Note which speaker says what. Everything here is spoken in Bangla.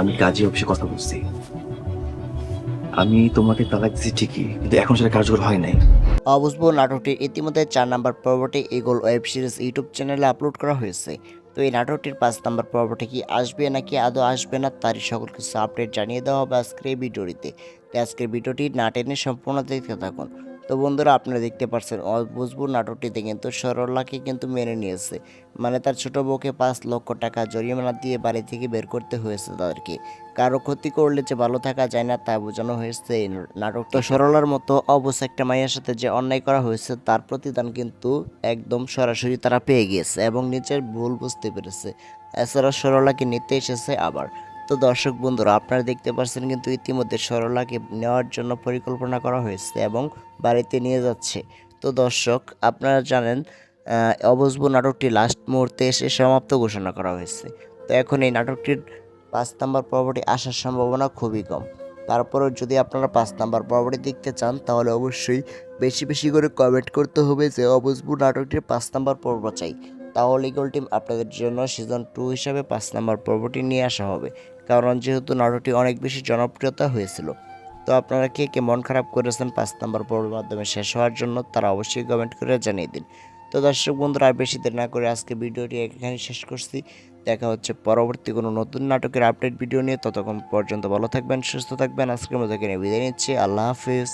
Speaker 1: আমি কাজী অফিসে কথা বলছি। আমি তোমাকে তালাক দিচ্ছি ঠিকই, কিন্তু এখন সেটা কার্যকর হয় নাই।
Speaker 2: অবুঝবো নাটকটি ইতিমধ্যে চার নাম্বার পর্বটি ইগল ওয়েব সিরিজ ইউটিউব চ্যানেলে আপলোড করা হয়েছে। তো এই নাটকটির পাঁচ নাম্বার পর্বটি কি আসবে নাকি আদৌ আসবে না, তারই সকল কিছু আপডেট জানিয়ে দেওয়া হবে আজকের এই ভিডিওটিতে। আজকের ভিডিওটি না টেনে সম্পূর্ণ দেখতে থাকুন। তো বন্ধুরা আপনারা দেখতে পাচ্ছেন অবুঝবো নাটকটিতে কিন্তু সরলাকে কিন্তু মেনে নিয়েছে। মানে তার ছোট বউকে পাঁচ লক্ষ টাকা জরিমানা দিয়ে বাড়ি থেকে বের করতে হয়েছে তাদেরকে। কারও ক্ষতি করলে যে ভালো থাকা যায় না তা বোঝানো হয়েছে এই নাটক। তো সরলার মতো অবশ্য একটা মায়ের সাথে যে অন্যায় করা হয়েছে তার প্রতিদান কিন্তু একদম সরাসরি তারা পেয়ে গিয়েছে এবং নিজের ভুল বুঝতে পেরেছে। এছাড়া সরলাকে নিতে এসেছে আবার। তো দর্শক বন্ধুরা আপনারা দেখতে পাচ্ছেন কিন্তু ইতিমধ্যে সরলাকে নেওয়ার জন্য পরিকল্পনা করা হয়েছে এবং বাড়িতে নিয়ে যাচ্ছে। তো দর্শক আপনারা জানেন আহ, নাটকটি লাস্ট মুহূর্তে এসে সমাপ্ত ঘোষণা করা হয়েছে। তো এখন এই নাটকটির পাঁচ নাম্বার পর্বটি আসার সম্ভাবনা খুবই কম। তারপরেও যদি আপনারা পাঁচ নাম্বার পর্বটি দেখতে চান তাহলে অবশ্যই বেশি বেশি করে কমেন্ট করতে হবে যে অবুঝবু নাটকটির পাঁচ নাম্বার পর্ব চাই। তাহলে ইগল টিম আপনাদের জন্য সিজন টু হিসাবে পাঁচ নাম্বার পর্বটি নিয়ে আসা হবে। কারণ যেহেতু নাটকটি অনেক বেশি জনপ্রিয়তা হয়েছিল। তো আপনারা কে কে মন খারাপ করেছেন পাঁচ নম্বর পর্বের মাধ্যমে শেষ হওয়ার জন্য তারা অবশ্যই কমেন্ট করে জানিয়ে দিন। তো দর্শক বন্ধুরা, আর বেশি দেরি না করে আজকে ভিডিওটি এখানে শেষ করছি। দেখা হচ্ছে পরবর্তী কোনো নতুন নাটকের আপডেট ভিডিও নিয়ে। ততক্ষণ পর্যন্ত ভালো থাকবেন, সুস্থ থাকবেন। আজকের মতো এখানে বিদায় নিচ্ছি। আল্লাহ হাফিজ।